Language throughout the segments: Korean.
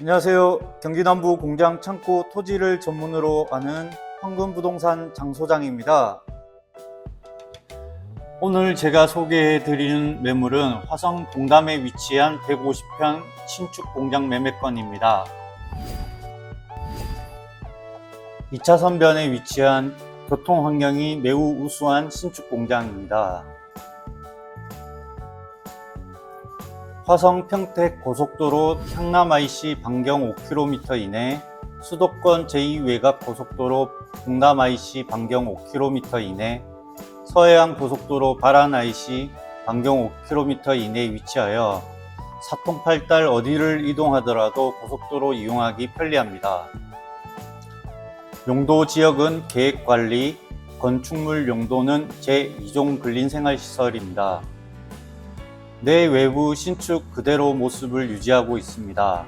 안녕하세요. 경기 남부 공장 창고 토지를 전문으로 하는 황금부동산 장소장입니다. 오늘 제가 소개해 드리는 매물은 화성 동담에 위치한 150평 신축 공장 매매건입니다. 2차 선 변에 위치한 교통 환경이 매우 우수한 신축 공장입니다. 화성 평택 고속도로 향남 IC 반경 5km 이내, 수도권 제2외곽 고속도로 동남 IC 반경 5km 이내, 서해안 고속도로 바란 IC 반경 5km 이내에 위치하여 사통팔달 어디를 이동하더라도 고속도로 이용하기 편리합니다. 용도 지역은 계획관리, 건축물 용도는 제2종 근린생활시설입니다. 내 외부 신축 그대로 모습을 유지하고 있습니다.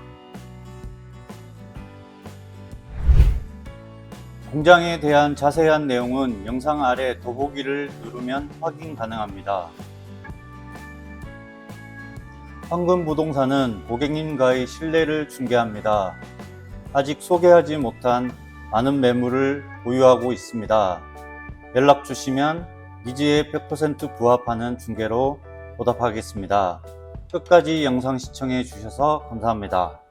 공장에 대한 자세한 내용은 영상 아래 더보기를 누르면 확인 가능합니다. 황금 부동산은 고객님과의 신뢰를 중개합니다. 아직 소개하지 못한 많은 매물을 보유하고 있습니다. 연락 주시면 니즈에 100% 부합하는 중개로 보답하겠습니다. 끝까지 영상 시청해 주셔서 감사합니다.